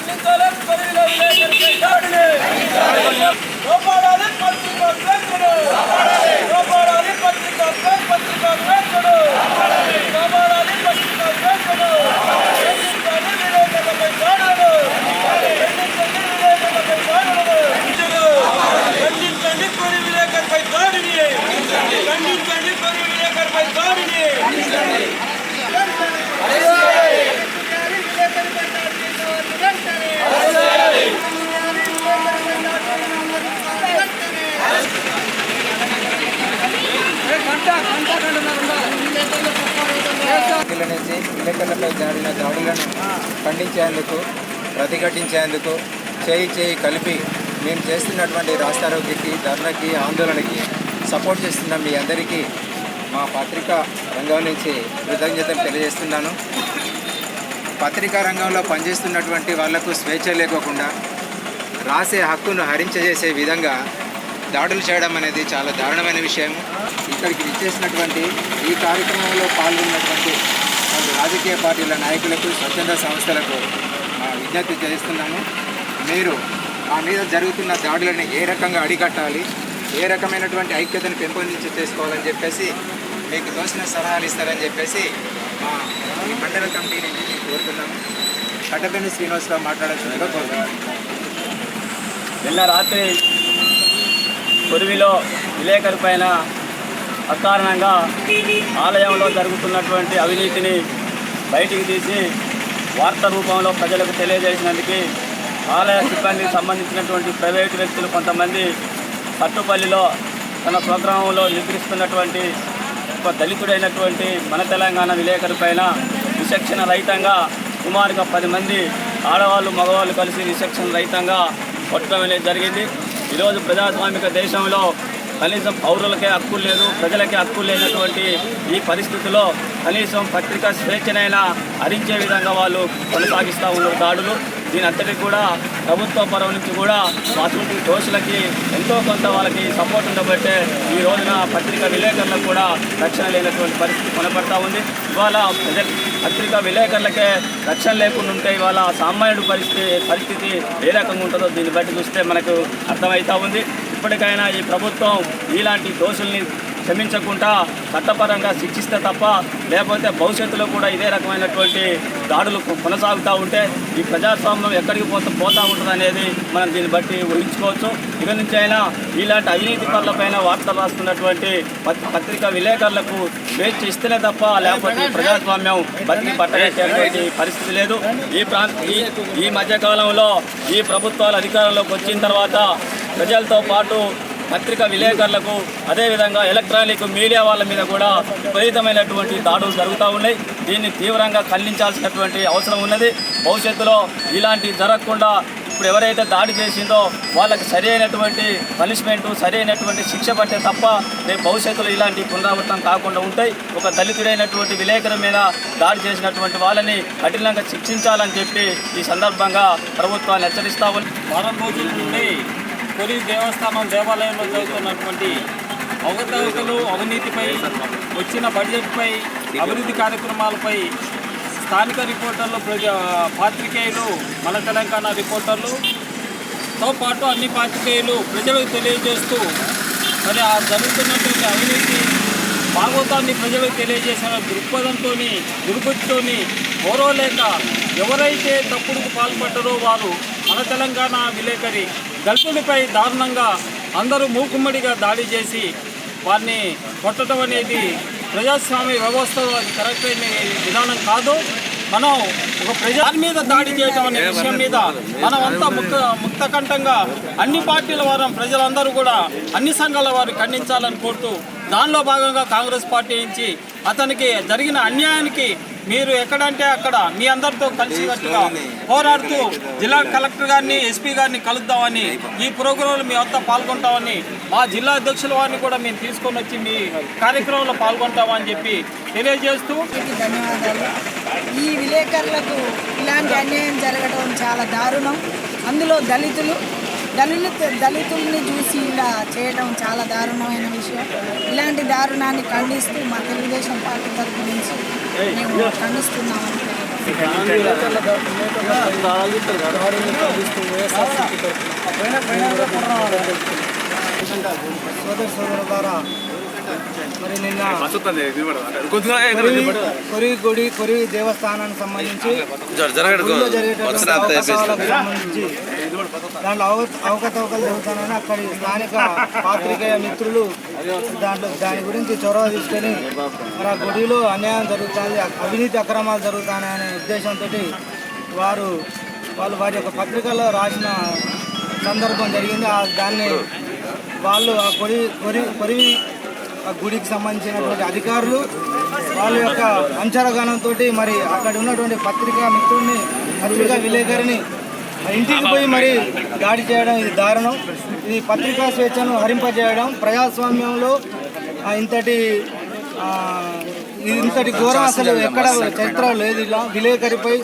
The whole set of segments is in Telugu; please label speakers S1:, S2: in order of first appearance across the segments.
S1: పత్రిక పత్రిక పత్రిక పత్రికా స్వే- పత్రికా స్వేచ్ఛను కాపాడాలి పత్రికా స్వేచ్ఛను ఖండించాలి విలేకరులపై దాడులను ఖండించండి విలేకరులపై దాడులను ఖండించండి కొరి విలేకరుపై దాడిని ఖండించండి కొరి విలేకరుపై దాడిని
S2: పార్టీల నుంచి విలేకరులపై జరిగిన దాడులను ఖండించేందుకు ప్రతిఘటించేందుకు చేయి చేయి కలిపి మేము చేస్తున్నటువంటి రాష్ట్రారోగ్యకి ధర్నకి ఆందోళనకి సపోర్ట్ చేస్తున్న మీ అందరికీ మా పత్రికా రంగం నుంచి కృతజ్ఞతలు తెలియజేస్తున్నాను. పత్రికా రంగంలో పనిచేస్తున్నటువంటి వాళ్ళకు స్వేచ్ఛ లేకోకుండా రాసే హక్కును హరించజేసే విధంగా దాడులు చేయడం అనేది చాలా దారుణమైన విషయం ఇక్కడికి విచ్చేసినటువంటి ఈ కార్యక్రమంలో పాల్గొన్నటువంటి రాజకీయ పార్టీల నాయకులకు స్వచ్ఛంద సంస్థలకు విజ్ఞప్తి చేస్తున్నాము. మీరు మా మీద జరుగుతున్న దాడులను ఏ రకంగా అడికట్టాలి ఏ రకమైనటువంటి ఐక్యతను పెంపొందించి చేసుకోవాలని చెప్పేసి మీకు తోసిన సలహాలు ఇస్తారని చెప్పేసి మా ఈ మండల కమిటీని కోరుతున్నాము. కట్టపెల్లి శ్రీనివాసరావు మాట్లాడాల్సిందిగా కోరుతున్నాను
S3: నిన్న రాత్రి కొరివిలో విలేకరు పైన అకారణంగా ఆలయంలో జరుగుతున్నటువంటి అవినీతిని బయటికి తీసి వార్త రూపంలో ప్రజలకు తెలియజేసినందుకు ఆలయ సిబ్బందికి సంబంధించినటువంటి ప్రైవేటు వ్యక్తులు కొంతమంది పట్టుపల్లిలో తన స్వగ్రామంలో నిద్రిస్తున్నటువంటి ఒక దళితుడైనటువంటి మన తెలంగాణ విలేకరు పైన విచక్షణ రహితంగా సుమారుగా పది మంది ఆడవాళ్ళు మగవాళ్ళు కలిసి విచక్షణ రహితంగా కొట్టడం అనేది జరిగింది. ఈరోజు ప్రజాస్వామిక దేశంలో కనీసం పౌరులకే హక్కు లేదు ప్రజలకే హక్కు లేనటువంటి ఈ పరిస్థితిలో కనీసం పత్రికా స్వేచ్ఛనైనా హరించే విధంగా వాళ్ళు కొనసాగిస్తూ ఉన్నారు దాడులు. దీని అంతటి కూడా ప్రభుత్వ పరం నుంచి కూడా అటువంటి దోషులకి ఎంతో కొంత వాళ్ళకి సపోర్ట్ ఉండబట్టే ఈ రోజున పత్రికా విలేకరులకు కూడా రక్షణ లేనటువంటి పరిస్థితి కొనపడతా ఉంది. ఇవాళ పత్రికా విలేకరులకే రక్షణ లేకుండా ఉంటే ఇవాళ సామాన్యుడు పరిస్థితి పరిస్థితి ఏ రకంగా ఉంటుందో దీన్ని బట్టి చూస్తే మనకు అర్థమవుతా ఉంది. ఇప్పటికైనా ఈ ప్రభుత్వం ఇలాంటి దోషుల్ని క్షమించకుండా చట్టపరంగా శిక్షిస్తే తప్ప లేకపోతే భవిష్యత్తులో కూడా ఇదే రకమైనటువంటి దాడులు కొనసాగుతూ ఉంటే ఈ ప్రజాస్వామ్యం ఎక్కడికి పోతా పోతూ ఉంటుంది అనేది మనం దీన్ని బట్టి ఊహించుకోవచ్చు. ఇక నుంచి అయినా ఇలాంటి అవినీతి పనులపైన వార్తలు రాస్తున్నటువంటి పత్రికా విలేకరులకు స్వేచ్ఛ ఇస్తేనే తప్ప లేకపోతే ప్రజాస్వామ్యం బతికి పట్టగట్టేటువంటి పరిస్థితి లేదు. ఈ ప్రాంత ఈ ఈ మధ్యకాలంలో ఈ ప్రభుత్వాలు అధికారంలోకి వచ్చిన తర్వాత ప్రజలతో పాటు పత్రికా విలేకరులకు అదేవిధంగా ఎలక్ట్రానిక్ మీడియా వాళ్ళ మీద కూడా విపరీతమైనటువంటి దాడులు జరుగుతూ ఉన్నాయి. దీన్ని తీవ్రంగా ఖండించాల్సినటువంటి అవసరం ఉన్నది. భవిష్యత్తులో ఇలాంటి జరగకుండా ఇప్పుడు ఎవరైతే దాడి చేసిందో వాళ్ళకి సరి అయినటువంటి పనిష్మెంట్ సరి అయినటువంటి శిక్ష పట్టే తప్ప రేపు భవిష్యత్తులో ఇలాంటి పునరావృతం కాకుండా ఉంటాయి. ఒక దళితుడైనటువంటి విలేకరు మీద దాడి చేసినటువంటి వాళ్ళని కఠినంగా శిక్షించాలని చెప్పి ఈ సందర్భంగా ప్రభుత్వాన్ని హెచ్చరిస్తా ఉంది
S4: వారం రోజుల నుండి కొరి దేవస్థానం దేవాలయంలో జరుగుతున్నటువంటి అవకతవకలు అవినీతిపై వచ్చిన బడ్జెట్పై అభివృద్ధి కార్యక్రమాలపై స్థానిక రిపోర్టర్లు ప్రజా పాత్రికేయులు మన తెలంగాణ రిపోర్టర్లు తో పాటు అన్ని పాత్రికేయులు ప్రజలకు తెలియజేస్తూ మరి ఆ జరుగుతున్నటువంటి అవినీతి భాగవతాన్ని ప్రజలకు తెలియజేసిన దృక్పథంతో దుర్బుద్ధితో గౌరవలేక ఎవరైతే తప్పుడుకు పాల్పడ్డారో వారు మన తెలంగాణ విలేకరి దళితులపై దారుణంగా అందరూ మూకుమ్మడిగా దాడి చేసి వారిని కొట్టడం అనేది ప్రజాస్వామ్య వ్యవస్థలో అది కరెక్ట్ అయిన విధానం కాదు. మనం ఒక ప్రజా మీద దాడి చేయడం అనే విషయం మీద మనం అంతా ముక్త ముక్తకంఠంగా అన్ని పార్టీల వారు ప్రజలందరూ కూడా అన్ని సంఘాల వారు ఖండించాలని కోరుతూ దానిలో భాగంగా కాంగ్రెస్ పార్టీ నుంచి అతనికి జరిగిన అన్యాయానికి మీరు ఎక్కడంటే అక్కడ. మీ అందరితో కలిసికట్టుగా పోరాడుతూ జిల్లా కలెక్టర్ గారిని ఎస్పీ గారిని కలుద్దామని ఈ ప్రోగ్రాంలో మీ అంతా పాల్గొంటామని మా జిల్లా అధ్యక్షుల వారిని కూడా మేము తీసుకొని వచ్చి మీ కార్యక్రమంలో పాల్గొంటామని చెప్పి తెలియజేస్తూ
S5: ధన్యవాదాలు. ఈ విలేకరులకు ఇలాంటి అన్యాయం జరగడం చాలా దారుణం. అందులో దళితులు దళిత దళితుల్ని చూసి ఇలా చేయడం చాలా దారుణమైన విషయం. ఇలాంటి దారుణాన్ని ఖండిస్తూ మా తెలుగుదేశం పార్టీ తరపు నుంచి మేము ఖండిస్తున్నామని
S6: సోదర సోదరులారా మరి నిన్న కొరివి గుడి కొరివి దేవస్థానానికి సంబంధించి సంబంధించి దాంట్లో అవ అవకతవకలు జరుగుతానని అక్కడి స్థానిక పాత్రికేయ మిత్రులు దాంట్లో దాని గురించి చొరవ తీసుకొని మరి ఆ గుడిలో అన్యాయం జరుగుతుంది అవినీతి అక్రమాలు జరుగుతాయనే ఉద్దేశంతో వారు వాళ్ళు వారి యొక్క పత్రికల్లో రాసిన సందర్భం జరిగింది. ఆ దాన్ని వాళ్ళు ఆ కొరి కొరి కొరివి గుడికి సంబంధించినటువంటి అధికారులు వాళ్ళ యొక్క అంచరగానంతో మరి అక్కడ ఉన్నటువంటి పత్రికా మిత్రుడిని పత్రికా విలేకరిని ఆ ఇంటికి పోయి మరి దాడి చేయడం ఇది దారుణం. ఇది పత్రికా స్వేచ్ఛను హరింపజేయడం ప్రజాస్వామ్యంలో ఆ ఇంతటి ఇది ఇంతటి ఘోరం అసలు ఎక్కడ చరిత్ర లేదు ఇలా. విలేకరిపై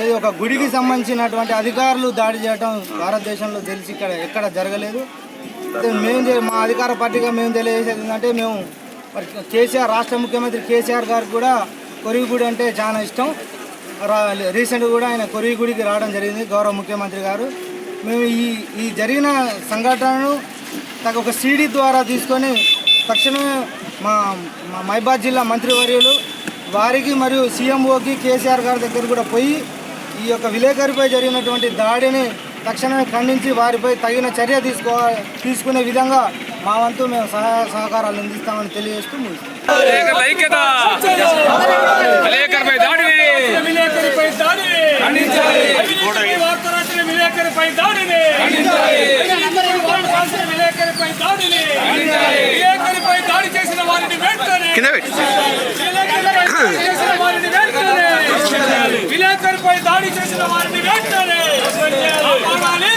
S6: ఏది ఒక గుడికి సంబంధించినటువంటి అధికారులు దాడి చేయడం భారతదేశంలో తెలిసి ఇక్కడ ఎక్కడ జరగలేదు. మేము మా అధికార పార్టీగా మేము తెలియజేసేది ఏంటంటే మేము మరి కేసీఆర్ రాష్ట్ర ముఖ్యమంత్రి కేసీఆర్ గారికి కూడా కొరివిగుడి అంటే చాలా ఇష్టం. రా రీసెంట్గా కూడా ఆయన కొరివిగూడికి రావడం జరిగింది గౌరవ ముఖ్యమంత్రి గారు. మేము ఈ ఈ జరిగిన సంఘటనను తగ్గ ఒక సీడీ ద్వారా తీసుకొని తక్షణమే మా మా మైబాద్ జిల్లా మంత్రివర్యులు వారికి మరియు సీఎంఓకి కేసీఆర్ గారి దగ్గర కూడా పోయి ఈ యొక్క విలేకరిపై జరిగినటువంటి దాడిని తక్షణమే ఖండించి వారిపై తగిన చర్య తీసుకో తీసుకునే విధంగా మా వంతు మేము సహాయ సహకారాలు అందిస్తామని తెలియజేస్తూ
S1: ఐక్యత విలేకరుపై దాడిని
S4: విలేకరిపై దాడిని అవినీతిపై వార్త రాసిన విలేకరిపై దాడిని అవినీతిపై వార్త రాసిన విలేకరిపై దాడిని విలేకరిపై దాడి చేసిన వారిని వెంటనే విలేకరిపై దాడి చేసిన వారిని వెంటనే విలేకరిపై దాడి చేసిన వారిని వెంటనే కాపాడాలి